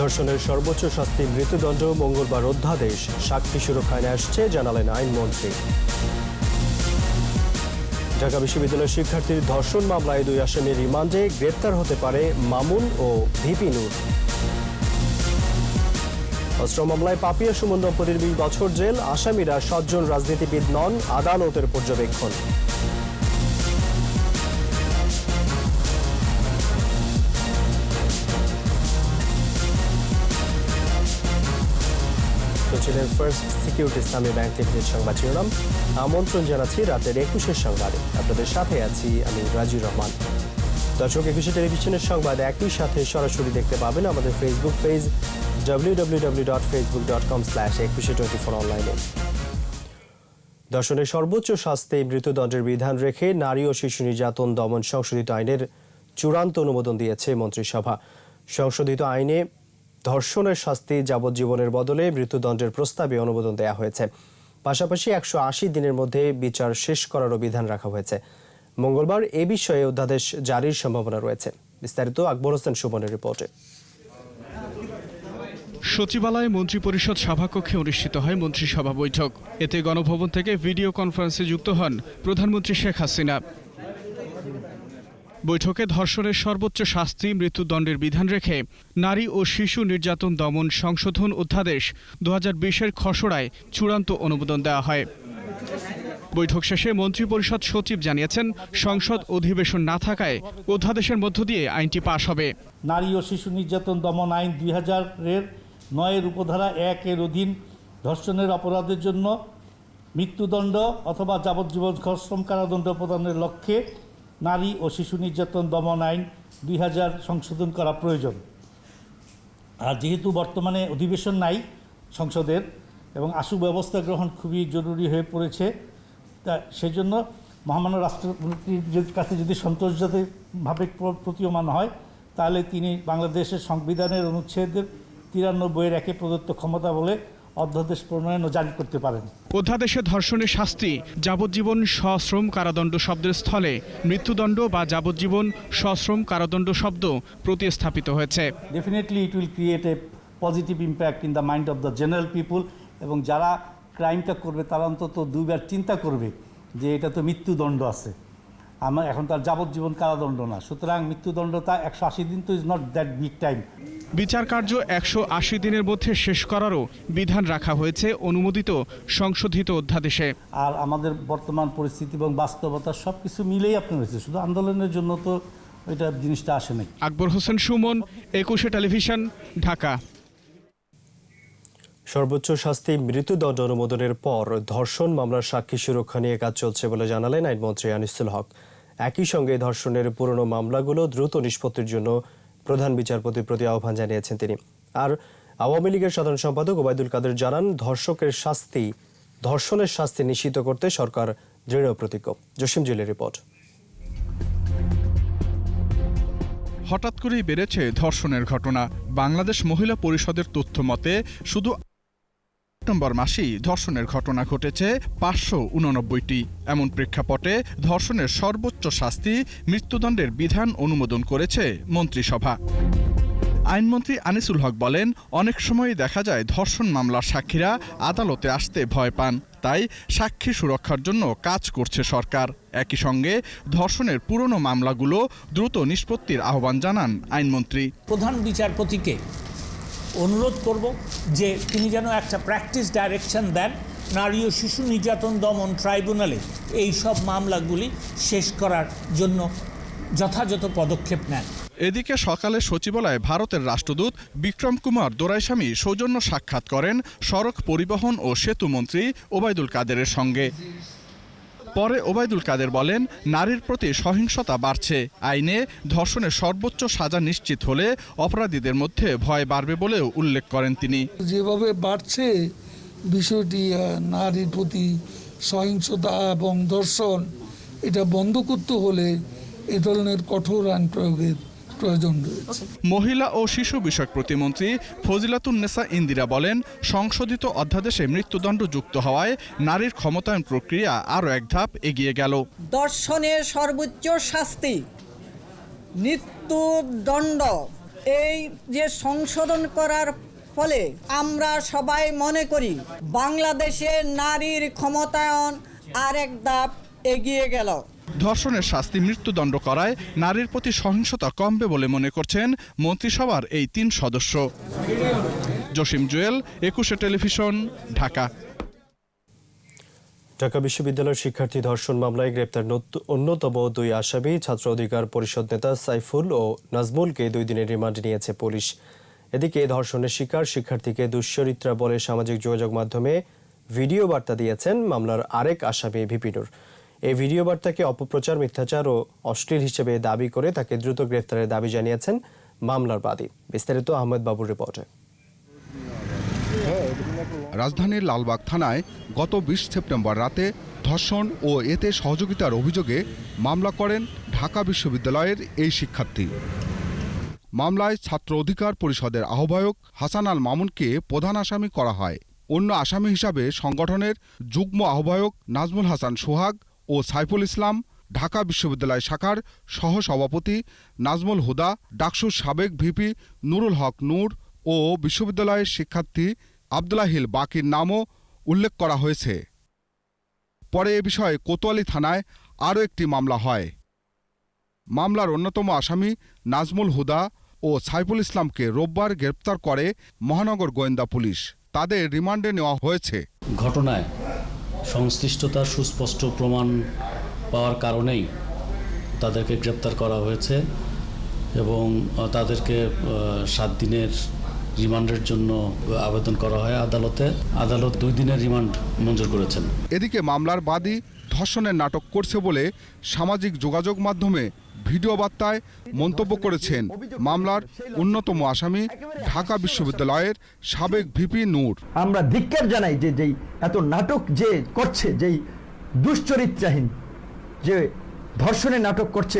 ধর্ষণের সর্বোচ্চ শাস্তি মৃত্যুদণ্ড মঙ্গলবার অধ্যাদেশ। সাক্ষী সুরক্ষায় আসছে, জানালেন আইনমন্ত্রী। ঢাকা বিশ্ববিদ্যালয়ের শিক্ষার্থীর ধর্ষণ মামলায় দুই আসামির রিমান্ডে গ্রেপ্তার হতে পারে মামুন ও ভিপি নূর। অস্ত্র মামলায় পাপিয়া সুমন দম্পতির বিশ বছর জেল, আসামিরা সাতজন রাজনীতিবিদ নন, আদালতের পর্যবেক্ষণ। ছিলেন first security Islami bank limited সংবাদ শিরোনাম, আমন্ত্রণ জানাচ্ছি রাতের একুশের সংবাদে। আপনাদের সাথে আছি আমি রাজু রহমান। দর্শক, একুশে টেলিভিশনের সংবাদ একই সাথে সরাসরি দেখতে পাবেন আমাদের Facebook page W W W অনলাইনে দর্শনের সর্বোচ্চ শাস্তি, মৃত্যুদণ্ডের বিধান রেখে নারী ও শিশু নির্যাতন দমন সংশোধিত আইনের চূড়ান্ত অনুমোদন দিয়েছে মন্ত্রিসভা। সংশোধিত আইনে ধর্ষণের শাস্তি যাবজ্জীবনের বদলে মৃত্যুদণ্ডের প্রস্তাবে অনুমোদন দেওয়া হয়েছে। পাশাপাশি একশো আশি দিনের মধ্যে বিচার শেষ করারও বিধান রাখা হয়েছে। মঙ্গলবার এ বিষয়ে অধ্যাদেশ জারির সম্ভাবনা রয়েছে। বিস্তারিত আকবর হোসেন সুমনের রিপোর্টে। সচিবালয়ে মন্ত্রিপরিষদ সভাকক্ষে অনুষ্ঠিত হয় মন্ত্রিসভা বৈঠক। এতে গণভবন থেকে ভিডিও কনফারেন্সে যুক্ত হন প্রধানমন্ত্রী শেখ হাসিনা। বৈঠকে ধর্ষণের সর্বোচ্চ শাস্তি, মৃত্যুদণ্ডের বিধান রেখে নারী ও শিশু নির্যাতন দমন সংশোধন অধ্যাদেশ দু বিশের খসড়ায় চূড়ান্ত অনুমোদন দেওয়া হয়। বৈঠক শেষে মন্ত্রিপরিষদ সচিব জানিয়েছেন, সংসদ অধিবেশন না থাকায় অধ্যাদেশের মধ্য দিয়ে আইনটি পাশ হবে। নারী ও শিশু নির্যাতন দমন আইন দুই হাজারের নয়ের উপধারা এক এর অধীন ধর্ষণের অপরাধের জন্য মৃত্যুদণ্ড অথবা যাবজ্জীবন সশ্রম কারাদণ্ড প্রদানের লক্ষ্যে নারী ও শিশু নির্যাতন দমন আইন দুই হাজার সংশোধন করা প্রয়োজন। আর যেহেতু বর্তমানে অধিবেশন নাই সংসদের এবং আশু ব্যবস্থা গ্রহণ খুবই জরুরি হয়ে পড়েছে, তা সেজন্য মহামান্য রাষ্ট্রপতির কাছে যদি সন্তোষজনকভাবে প্রতীয়মান হয়, তাহলে তিনি বাংলাদেশের সংবিধানের অনুচ্ছেদের তিরানব্বইয়ের একে প্রদত্ত ক্ষমতা বলে অধ্যাদেশ প্রণয়ন ও জারি করতে পারেন। অধ্যাদেশে ধর্ষণের শাস্তি? যাবজ্জীবন সশ্রম কারাদণ্ড শব্দের স্থলে মৃত্যুদণ্ড বা যাবজ্জীবন সশ্রম কারাদণ্ড শব্দ প্রতিস্থাপিত হয়েছে। Definitely it will create a positive impact in the mind of the general people এবং যারা ক্রাইমটা করবে তারা অন্তত দুইবার চিন্তা করবে যে এটা তো মৃত্যুদণ্ড আছে। আমার এখন তার যাবজ্জীবন কারাদণ্ড না। সুতরাং মৃত্যুদণ্ডটা একশো আশি দিন তো is not that big time বিচার কার্য একশো আশি দিনের মধ্যে শেষ করারও বিধান রাখা হয়েছে অনুমোদিত সংশোধিত অধ্যাদেশে। আর আমাদের বর্তমান পরিস্থিতি এবং বাস্তবতা সব কিছু মিলেই আপনার হয়েছে। শুধু আন্দোলনের জন্য তো ওইটা জিনিসটা আসে নাই। আকবর হোসেন সুমন একুশে টেলিভিশন ঢাকা। সর্বোচ্চ শাস্তি মৃত্যুদণ্ড অনুমোদনের পর ধর্ষণ মামলার সাক্ষী সুরক্ষা নিয়ে কাজ চলছে বলে জানালেন আইনমন্ত্রী আনিসুল হক। একই সঙ্গে ধর্ষণের পুরনো মামলাগুলো দ্রুত নিষ্পত্তির জন্য প্রধান বিচারপতির প্রতি আহ্বান জানিয়েছেন তিনি। আর আওয়ামী লীগের সাধারণ সম্পাদক ওবায়দুল কাদের জানান, ধর্ষকের শাস্তি, ধর্ষণের শাস্তি নিশ্চিত করতে সরকার দৃঢ় প্রতিজ্ঞ। জসিম জুলের রিপোর্ট। হঠাৎ করেই বেড়েছে ধর্ষণের ঘটনা। বাংলাদেশ মহিলা পরিষদের তথ্য মতে, শুধু সেপ্টেম্বর মাসেই ধর্ষণের ঘটনা ঘটেছে পাঁচশো উননব্বইটি। এমন প্রেক্ষাপটে ধর্ষণের সর্বোচ্চ শাস্তি মৃত্যুদণ্ডের বিধান অনুমোদন করেছে মন্ত্রিসভা। আইনমন্ত্রী আনিসুল হক বলেন, অনেক সময়ই দেখা যায় ধর্ষণ মামলার সাক্ষীরা আদালতে আসতে ভয় পান। তাই সাক্ষী সুরক্ষার জন্য কাজ করছে সরকার। একই সঙ্গে ধর্ষণের পুরনো মামলাগুলো দ্রুত নিষ্পত্তির আহ্বান জানান আইনমন্ত্রী। প্রধান বিচারপতিকে অনুরোধ করব যে তিনি যেন একটা প্র্যাকটিস ডাইরেকশন দেন নারী ও শিশু নির্যাতন দমন ট্রাইব্যুনালে এই সব মামলাগুলি শেষ করার জন্য যথাযথ পদক্ষেপ নেন। এদিকে সকালে সচিবালয়ে ভারতের রাষ্ট্রদূত বিক্রম কুমার দোরাইস্বামী সৌজন্য সাক্ষাৎ করেন সড়ক পরিবহন ও সেতু মন্ত্রী ওবায়দুল কাদেরের সঙ্গে। পরে ওবায়দুল কাদের বলেন, নারীর প্রতি সহিংসতা বাড়ছে। আইনে ধর্ষণের সর্বোচ্চ সাজা নিশ্চিত হলে অপরাধীদের মধ্যে ভয় বাড়বে বলেও উল্লেখ করেন তিনি। যেভাবে বাড়ছে, বিষয়টি নারীর প্রতি সহিংসতা এবং ধর্ষণ, এটা বন্ধ করতে হলে এ ধরনের কঠোর আইন প্রয়োগের প্রয়োজন রয়েছে। মহিলা ও শিশু বিষয়ক প্রতিমন্ত্রী ফজিলাতুন্নেসা ইন্দিরা বলেন সংশোধিত অধ্যাদেশে মৃত্যুদণ্ড যুক্ত হওয়ায় নারীর ক্ষমতায়ন প্রক্রিয়া আরও এক ধাপ এগিয়ে গেল। দর্শনের সর্বোচ্চ শাস্তি মৃত্যুদণ্ড। এই যে সংশোধন করার ফলে আমরা সবাই মনে করি বাংলাদেশে নারীর ক্ষমতায়ন আরেক ধাপ এগিয়ে গেল। ধর্ষণের শাস্তি মৃত্যুদণ্ড করায় নারীর প্রতি সহিংসতা কমবে বলে মনে করছেন মন্ত্রিসভার এই তিন সদস্য। জসিম জুয়েল, একুশে টেলিভিশন, ঢাকা। ঢাকা বিশ্ববিদ্যালয়ের শিক্ষার্থী ধর্ষণ মামলায় গ্রেপ্তার অন্যতম দুই আসামি, ছাত্র অধিকার পরিষদ নেতা সাইফুল ও নাজমুলকে দুই দিনের রিমান্ড নিয়েছে পুলিশ। এদিকে ধর্ষণের শিকার শিক্ষার্থীকে দুশ্চরিত্রা বলে সামাজিক যোগাযোগ মাধ্যমে ভিডিও বার্তা দিয়েছেন মামলার আরেক আসামি ভিপিনুর এই ভিডিও বার্তাকে অপপ্রচার, মিথ্যাচার ও অশ্লীল হিসেবে দাবি করে তাকে দ্রুত গ্রেফতারের দাবি জানিয়েছেন মামলার বাদী। বিস্তারিত আহমেদ বাবুর রিপোর্টে। রাজধানীর লালবাগ থানায় গত বিশ সেপ্টেম্বর রাতে ধর্ষণ ও এতে সহযোগিতার অভিযোগে মামলা করেন ঢাকা বিশ্ববিদ্যালয়ের এই শিক্ষার্থী। মামলায় ছাত্র অধিকার পরিষদের আহ্বায়ক হাসান আল মামুনকে প্রধান আসামি করা হয়। অন্য আসামি হিসাবে সংগঠনের যুগ্ম আহ্বায়ক নাজমুল হাসান সোহাগ ও সাইফুল ইসলাম ঢাকা বিশ্ববিদ্যালয় শাখার সহসভাপতি নাজমুল হুদা, ডাকসুর সাবেক ভিপি নুরুল হক নূর ও বিশ্ববিদ্যালয়ের শিক্ষার্থী আবদুল্লাহিল বাকির নামও উল্লেখ করা হয়েছে। পরে এ বিষয়ে কোতোয়ালি থানায় আরও একটি মামলা হয়। মামলার অন্যতম আসামি নাজমুল হুদা ও সাইফুল ইসলামকে রোববার গ্রেপ্তার করে মহানগর গোয়েন্দা পুলিশ। তাদের রিমান্ডে নেওয়া হয়েছে। ঘটনায় সংশ্লিষ্টতার সুস্পষ্ট প্রমাণ পাওয়ার কারণেই তাদেরকে গ্রেপ্তার করা হয়েছে এবং তাদেরকে সাত দিনের রিমান্ডের জন্য আবেদন করা হয় আদালতে। আদালত দুই দিনের রিমান্ড মঞ্জুর করেছেন। এদিকে মামলার বাদী ধর্ষণের নাটক করছে বলে সামাজিক যোগাযোগ মাধ্যমে ভিডিও বার্তায় মন্তব্য করেছেন মামলার অন্যতম আসামি ঢাকা বিশ্ববিদ্যালয়ের সাবেক ভিপি নূর। আমরা ধিক্কার জানাই যে যেই এত নাটক যে করছে যেই দুশ্চরিত্রাহীন যে ধর্ষণের নাটক করছে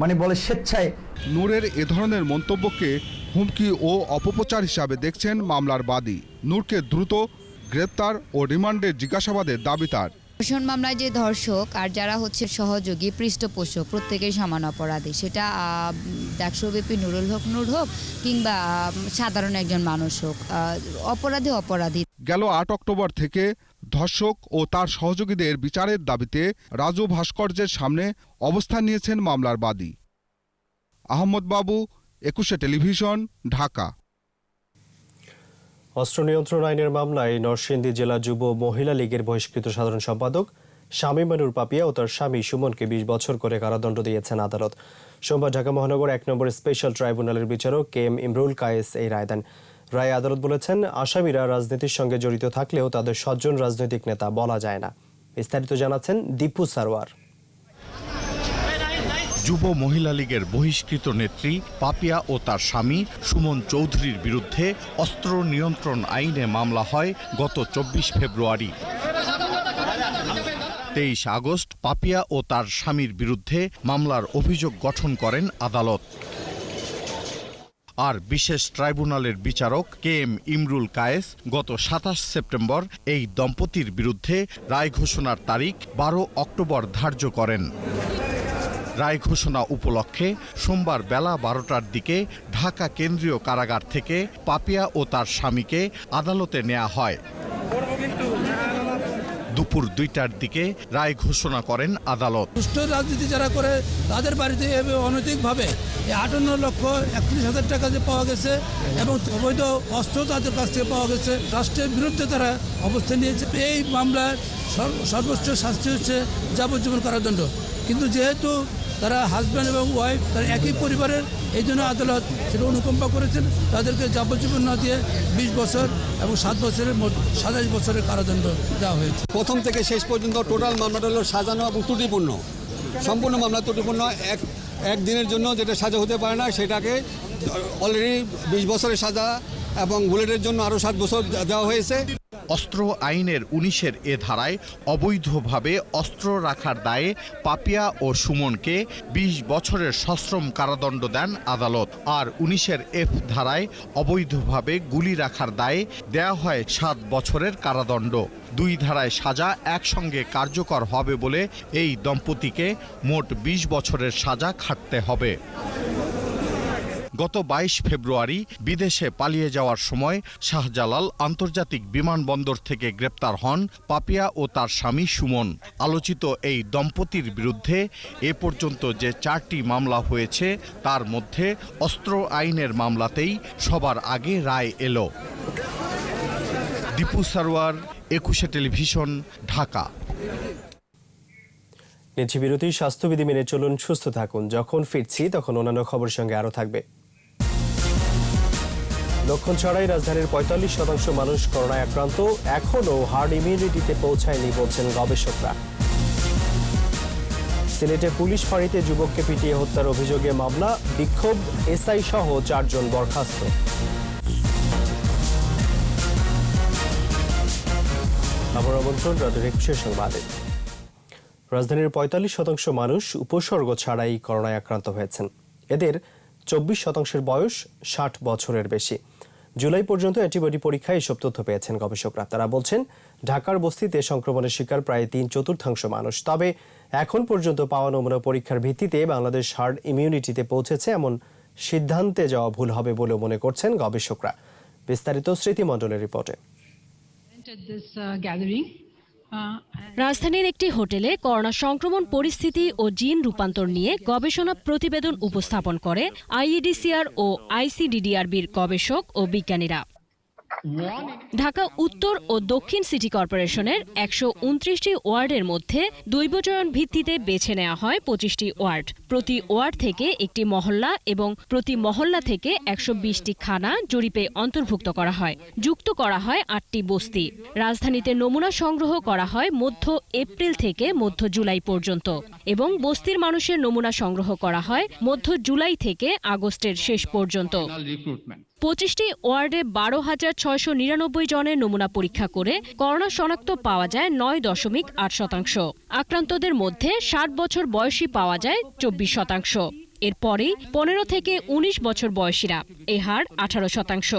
মানে বলে স্বেচ্ছায়। নূরের এ ধরনের মন্তব্যকে হুমকি ও অপপ্রচার হিসাবে দেখছেন মামলার বাদী। নূরকে দ্রুত গ্রেপ্তার ও রিমান্ডের জিজ্ঞাসাবাদের দাবি তার। ধর্ষণ মামলায় যে ধর্ষক আর যারা হচ্ছে সহযোগী, পৃষ্ঠপোষক, প্রত্যেকেই সমান অপরাধী। সেটা ডাকসবিপি নুরুল হক নূর হোক কিংবা সাধারণ একজন মানুষ হোক অপরাধী অপরাধী। গেল আট অক্টোবর থেকে ধর্ষক ও তার সহযোগীদের বিচারের দাবিতে রাজু ভাস্কর্যের সামনে অবস্থান নিয়েছেন মামলার বাদী। আহমদ বাবু, একুশে টেলিভিশন, ঢাকা। অস্ত্র নিয়ন্ত্রণ আইনের মামলায় নরসিংদী জেলা যুব মহিলা লীগের বহিষ্কৃত সাধারণ সম্পাদক স্বামী মানুর পাপিয়া ও তার স্বামী সুমনকে বিশ বছর করে কারাদণ্ড দিয়েছেন আদালত। সোমবার ঢাকা মহানগর এক নম্বর স্পেশাল ট্রাইব্যুনালের বিচারক কে এম ইমরুল কায়েস এই রায় দেন। রায় আদালত বলেছেন, আসামিরা রাজনীতির সঙ্গে জড়িত থাকলেও তাদের সজ্জন রাজনৈতিক নেতা বলা যায় না। বিস্তারিত জানাচ্ছেন দীপু সারওয়ার যুব মহিলা লীগের বহিষ্কৃত নেত্রী পাপিয়া ও তার স্বামী সুমন চৌধুরীর বিরুদ্ধে অস্ত্র নিয়ন্ত্রণ আইনে মামলা হয় গত চব্বিশ ফেব্রুয়ারি। তেইশ আগস্ট পাপিয়া ও তার স্বামীর বিরুদ্ধে মামলার অভিযোগ গঠন করেন আদালত। আর বিশেষ ট্রাইব্যুনালের বিচারক কে এম ইমরুল কায়েস গত সাতাশ সেপ্টেম্বর এই দম্পতির বিরুদ্ধে রায় ঘোষণার তারিখ বারো অক্টোবর ধার্য করেন। রায় ঘোষণা উপলক্ষে সোমবার বেলা বারোটার দিকে ঢাকা কেন্দ্রীয় কারাগার থেকে পাপিয়া ও তার স্বামীকে আদালতে নেওয়া হয়। দুপুর দুইটার দিকে রায় ঘোষণা করেন আদালত। সুষ্ঠু রাজনীতি যারা করে, তাদের বাড়িতে অনৈতিকভাবে আটান্ন লক্ষ একত্রিশ হাজার টাকা যে পাওয়া গেছে এবং অবৈধ অস্ত্র তাদের কাছ থেকে পাওয়া গেছে। রাষ্ট্রের বিরুদ্ধে তারা অবস্থান নিয়েছে। এই মামলার সর্বোচ্চ শাস্তি হচ্ছে যাবজ্জীবন কারাদণ্ড। কিন্তু যেহেতু তারা হাজব্যান্ড এবং ওয়াইফ তারা একই পরিবারের, এই জন্য আদালত সেটা অনুকম্পা করেছেন। তাদেরকে যাবজ্জীবন না দিয়ে বিশ বছর এবং সাত বছরের মোট সাতাশ বছরের কারাদণ্ড দেওয়া হয়েছে। প্রথম থেকে শেষ পর্যন্ত টোটাল মামলাটা হলো সাজানো এবং ত্রুটিপূর্ণ। সম্পূর্ণ মামলা ত্রুটিপূর্ণ। এক এক দিনের জন্য যেটা সাজা হতে পারে না, সেটাকে অলরেডি বিশ বছরের সাজা এবং বুলেটের জন্য আরও সাত বছর দেওয়া হয়েছে। অস্ত্র আইনের উনিশের এ ধারায় অবৈধভাবে অস্ত্র রাখার দায়ে পাপিয়া ও সুমনকে ২০ বছরের সশ্রম কারাদণ্ড দেন আদালত। আর উনিশের এফ ধারায় অবৈধভাবে গুলি রাখার দায়ে দেয়া হয় সাত বছরের কারাদণ্ড। দুই ধারায় সাজা একসঙ্গে কার্যকর হবে বলে এই দম্পতিকে মোট ২০ বছরের সাজা খাটতে হবে। গত বাইশ ফেব্রুয়ারি বিদেশে পালিয়ে যাওয়ার সময় শাহজালাল আন্তর্জাতিক বিমানবন্দর থেকে গ্রেপ্তার হন পাপিয়া ও তার স্বামী সুমন। আলোচিত এই দম্পতির বিরুদ্ধে এ পর্যন্ত যে চারটি মামলা হয়েছে, তার মধ্যে অস্ত্র আইনের মামলাতেই সবার আগে রায় এলো। দীপু সারোয়ার, একুশে টেলিভিশন, ঢাকা। নিচ্ছি বিরতি স্বাস্থ্যবিধি মেনে চলুন, সুস্থ থাকুন। যখন ফিরছি, তখন অন্যান্য খবর সঙ্গে আরও থাকবে। লক্ষণ ছাড়াই রাজধানীর পঁয়তাল্লিশ শতাংশ মানুষ করোনায় আক্রান্ত। এখনও হার্ড ইমিউনিটিতে পৌঁছায়নি বলছেন গবেষকরা। সিলেটে পুলিশ ফাঁড়িতে যুবককে পিটিয়ে হত্যার অভিযোগে মামলা, বিক্ষোভ, এসআই সহ চারজন বরখাস্ত। রাজধানীর পঁয়তাল্লিশ শতাংশ মানুষ উপসর্গ ছাড়াই করোনায় আক্রান্ত হয়েছেন। এদের চব্বিশ শতাংশের বয়স ষাট বছরের বেশি। জুলাই পর্যন্ত অ্যান্টিবডি পরীক্ষায় এসব তথ্য পেয়েছেন গবেষকরা। তারা বলছেন, ঢাকার বস্তিতে সংক্রমণের শিকার প্রায় তিন চতুর্থাংশ মানুষ। তবে এখন পর্যন্ত পাওয়া নমুনা পরীক্ষার ভিত্তিতে বাংলাদেশ হার্ড ইমিউনিটিতে পৌঁছেছে এমন সিদ্ধান্তে যাওয়া ভুল হবে বলেও মনে করছেন গবেষকরা। বিস্তারিত স্মৃতিমণ্ডলের রিপোর্টে। রাজধানীর একটি হোটেলে করোনা সংক্রমণ পরিস্থিতি ও জিন রূপান্তর নিয়ে গবেষণা প্রতিবেদন উপস্থাপন করে আইইডিসিআর ও আইসিডিডিআরবির গবেষক ও বিজ্ঞানীরা। ঢাকা উত্তর ও দক্ষিণ সিটি কর্পোরেশনের একশো উনত্রিশটি ওয়ার্ডের মধ্যে দৈবচয়ন ভিত্তিতে বেছে নেওয়া হয় পঁচিশটি ওয়ার্ড। প্রতি ওয়ার্ড থেকে একটি মহল্লা এবং প্রতি মহল্লা থেকে একশো বিশটি খানা জরিপে অন্তর্ভুক্ত করা হয়। যুক্ত করা হয় আটটি বস্তি। রাজধানীতে নমুনা সংগ্রহ করা হয় মধ্য এপ্রিল থেকে মধ্য জুলাই পর্যন্ত এবং বস্তির মানুষের নমুনা সংগ্রহ করা হয় মধ্য জুলাই থেকে আগস্টের শেষ পর্যন্ত। পঁচিশটি ওয়ার্ডে বারো হাজার ছয়শো নিরানব্বই জনের নমুনা পরীক্ষা করে করোনা শনাক্ত পাওয়া যায় নয় দশমিক আট শতাংশ। আক্রান্তদের মধ্যে ষাট বছর বয়সী পাওয়া যায় চব্বিশ শতাংশ। এরপরেই পনেরো থেকে ১৯ বছর বয়সীরা এ হার আঠারো শতাংশ।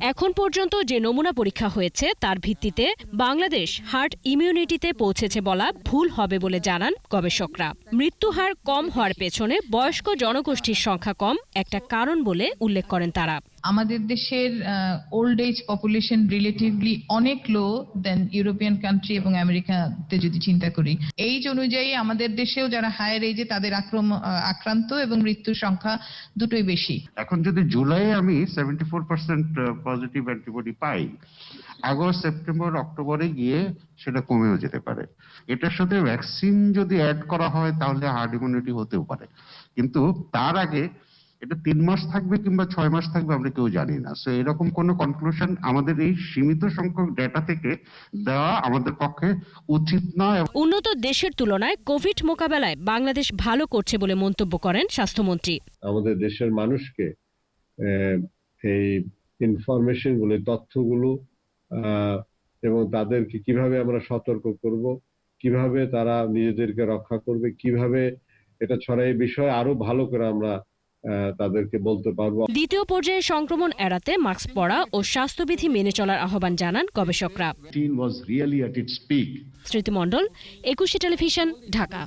এখন পর্যন্ত যে নমুনা পরীক্ষা হয়েছে তার ভিত্তিতে বাংলাদেশ হার্ট ইমিউনিটিতে পৌঁছেছে বলা ভুল হবে বলে জানান গবেষকরা। মৃত্যু হার কম হওয়ার পেছনে বয়স্ক জনগোষ্ঠীর সংখ্যা কম একটা কারণ বলে উল্লেখ করেন তারা। আমাদের দেশের ওল্ড এজ পপুলেশন রিলেটিভলি অনেক লো দেন ইউরোপিয়ান কান্ট্রি এবং আমেরিকাতে যদি চিন্তা করি। এইজ অনুযায়ী আমাদের দেশেও যারা হায়ার এজে তাদের আক্রান্ত এবং মৃত্যুর সংখ্যা দুটোই বেশি। এখন যদি জুলাই আমি seventy four percent positive antibody পাই, আগস্ট, সেপ্টেম্বর, অক্টোবরে গিয়ে সেটা কমেও যেতে পারে। এটার সাথে ভ্যাকসিন যদি অ্যাড করা হয় তাহলে হার্ড ইমিউনিটি হতেও পারে। কিন্তু তার আগে এটা তিন মাস থাকবে কিংবা ছয় মাস থাকবে আমরা কেউ জানি না। সো এরকম কোনো কনক্লুশন আমাদের এই সীমিত সংখ্যক ডেটা থেকে দেওয়া আমাদের পক্ষে উচিত নয়। উন্নত দেশের তুলনায় কোভিড মোকাবেলায় বাংলাদেশ ভালো করছে বলে মন্তব্য করেন স্বাস্থ্যমন্ত্রী। আমাদের দেশের মানুষকে আহ, এই ইনফরমেশনগুলো তথ্যগুলো এবং তাদেরকে কীভাবে আমরা সতর্ক করব কীভাবে তারা নিজেদেরকে রক্ষা করবে কীভাবে এটা ছড়াই বিষয়ে আরও ভালো করে আমরা তাদেরকে বলতে পারব। দ্বিতীয় পর্যায়ে সংক্রমণ এড়াতে মাস্ক পরা ও স্বাস্থ্যবিধি মেনে চলার আহ্বান জানান গবেষকরা. স্মৃতিমণ্ডল একুশে টেলিভিশন ঢাকা।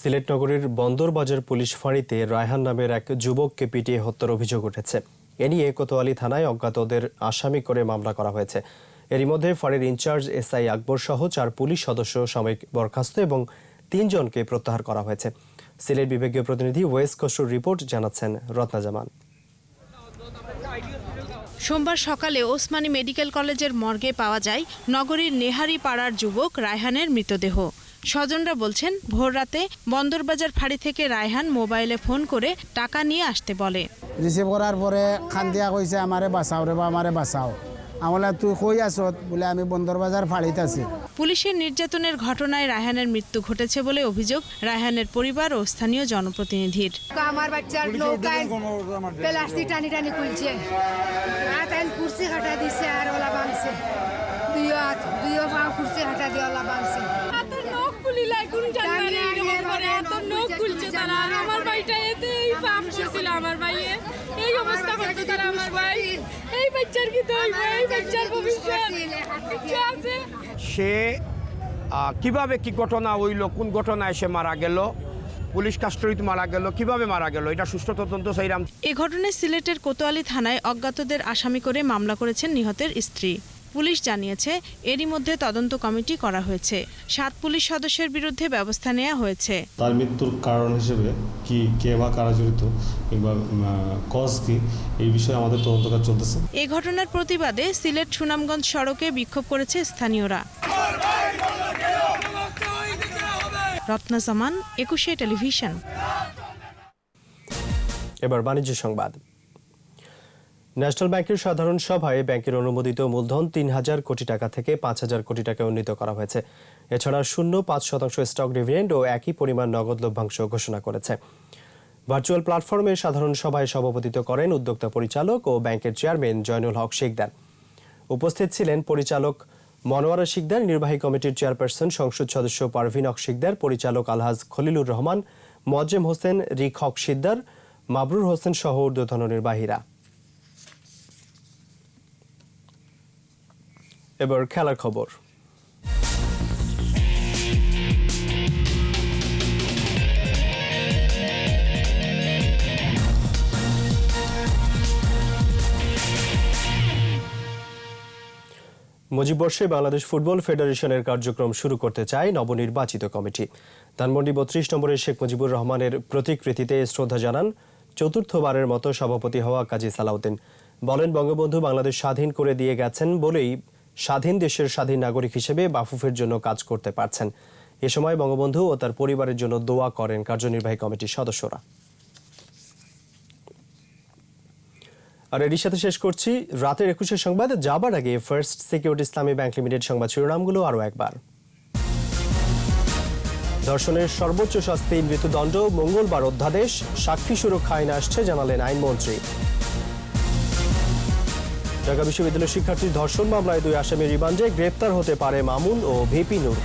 সিলেট নগরীর বন্দরবাজার পুলিশ ফাঁড়িতে রায়হান নামের এক যুবককে পিটিয়ে হত্যার অভিযোগ উঠেছে। এ নিয়ে কোতোয়ালি থানায় অজ্ঞাতদের আসামি করে মামলা করা হয়েছে। এরই মধ্যে ফাঁড়ির ইনচার্জ এসআই আকবর সহ চার পুলিশ সদস্য সাময়িক বরখাস্ত এবং তিনজনকে প্রত্যাহার করা হয়েছে। সিলেট বিভাগীয় প্রতিনিধি ওয়েস কসুর রিপোর্ট জানাচ্ছেন রত্না জামান। সোমবার সকালে ওসমানী মেডিকেল কলেজের মর্গে পাওয়া যায় নগরীর নেহারি পাড়ার যুবক রায়হানের মৃতদেহ। স্বজনরা বলছেন ভোররাতে বন্দরবাজার ফাঁড়ি থেকে রায়হান মোবাইলে ফোন করে টাকা নিয়ে আসতে বলে। রিসিভ করার পরে খান্দিয়া কইছে আমারে বাঁচাও রে বা আমারে বাঁচাও। আমলা তুই কই বলে আমি বন্দরবাজার ফাড়িত আছি। পুলিশের নির্যাতনের ঘটনায় রায়হানের মৃত্যু ঘটেছে বলে অভিযোগ রায়হানের পরিবার ও স্থানীয় জনপ্রতিনিধির। আমার বাচ্চার নৌকায় প্লাস্টিক টানি টানি খুলছে। হাতাইন কুর্সি হাঁটা দিছে আর ওলা হাত পা কুর্সি হাঁটা দিয়ে ওলা আমার ভাইটা এতে এই পাপ করছিল আমার ভাইয়ে। এই অবস্থা তারা আমার ভাই। বাচ্চার কি তো হইব এই বাচ্চার ভবিষ্যৎ। কি আছে? সে কীভাবে কি ঘটনা হইল কোন ঘটনায় সে মারা গেল পুলিশ কাস্টডিতে মারা গেল কীভাবে মারা গেল এটা সুষ্ঠু তদন্ত চাইলাম এ ঘটনায় সিলেটের কোতোয়ালি থানায় অজ্ঞাতদের আসামি করে মামলা করেছেন নিহতের স্ত্রী। পুলিশ জানিয়েছে এরই মধ্যে তদন্ত কমিটি করা হয়েছে। সাত পুলিশ সদস্যের বিরুদ্ধে ব্যবস্থা নেওয়া হয়েছে। তার মৃত্যুর কারণ হিসেবে কি কে বা কারা জড়িত কিংবা কজ কি এই বিষয়ে আমাদের তদন্ত কাজ চলতেছে। এ ঘটনার প্রতিবাদে সিলেট সুনামগঞ্জ সড়কে বিক্ষোভ করেছে স্থানীয়রা। রত্না জামান একুশে টেলিভিশন। এবার বাণিজ্য সংবাদ। ন্যাশনাল ব্যাংকের সাধারণ সভায় ব্যাংকের অনুমোদিত মূলধন তিন হাজার কোটি টাকা থেকে পাঁচ হাজার কোটি টাকা উন্নীত করা হয়েছে। এছাড়া শূন্য পাঁচ শতাংশ স্টক ডিভিডেন্ড ও একই পরিমাণ নগদ লভ্যাংশ ঘোষণা করেছে। ভার্চুয়াল প্ল্যাটফর্মে সাধারণ সভায় সভাপতিত্ব করেন উদ্যোক্তা পরিচালক ও ব্যাংকের চেয়ারম্যান জয়নুল হক শেখদার উপস্থিত ছিলেন পরিচালক মনোয়ারা শিকদার, নির্বাহী কমিটির চেয়ারপারসন সংসদ সদস্য পারভিন হক শিকদার, পরিচালক আলহাজ খলিলুর রহমান মজ্জেম হোসেন রিক হক শিকদার, মাবরুর হোসেন সহ ঊর্ধ্বতন নির্বাহীরা। এবার খেলার খবর। মুজিববর্ষে বাংলাদেশ ফুটবল ফেডারেশনের কার্যক্রম শুরু করতে চায় নবনির্বাচিত কমিটি। ধানমন্ডি বত্রিশ নম্বরের শেখ মুজিবুর রহমানের প্রতিকৃতিতে শ্রদ্ধা জানান চতুর্থবারের মতো সভাপতি হওয়া কাজী সালাউদ্দিন। বলেন, বঙ্গবন্ধু বাংলাদেশ স্বাধীন করে দিয়ে গেছেন বলেই স্বাধীন দেশের স্বাধীন নাগরিক হিসেবে বাফুফের জন্য কাজ করতে পারছেন। এ সময় বঙ্গবন্ধু ও তার পরিবারের জন্য দোয়া করেন কার্যনির্বাহী কমিটির সদস্যরা। আর এরই সাথে শেষ করছি, রাতের একুশের সংবাদ, যাবার আগে first security Islami bank limited সংবাদ শিরোনামগুলো আরও একবার। ধর্ষণের সর্বোচ্চ শাস্তি, মৃত্যুদণ্ড, মঙ্গলবার অধ্যাদেশ, সাক্ষী সুরক্ষা আইন আসছে, জানালেন আইনমন্ত্রী। ঢাকা বিশ্ববিদ্যালয়ের শিক্ষার্থীর ধর্ষণ মামলায় দুই আসামি রিমান্ডে গ্রেপ্তার হতে পারে মামুন ও ভিপি নূর।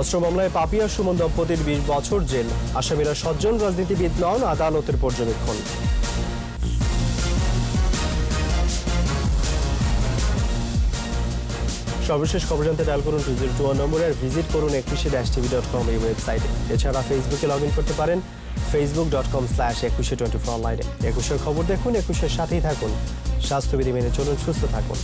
অস্ত্র মামলায় পাপিয়া সুমন দম্পতির বিশ বছর জেল। আসামিরা সজ্জন রাজনীতিবিদ নন, আদালতের পর্যবেক্ষণ। সর্বশেষ খবর জানতে ডায়াল করুন টু জিরো টু ওয়ান নম্বরে আর ভিজিট করুন একুশে ড্যাশ টিভি ডট কম এই ওয়েবসাইটে এছাড়া ফেসবুকে লগ ইন করতে পারেন। Facebook dot com slash Ekushey twenty four অনলাইনে একুশের খবর দেখুন, একুশের সাথেই থাকুন। স্বাস্থ্যবিধি মেনে চলুন, সুস্থ থাকুন।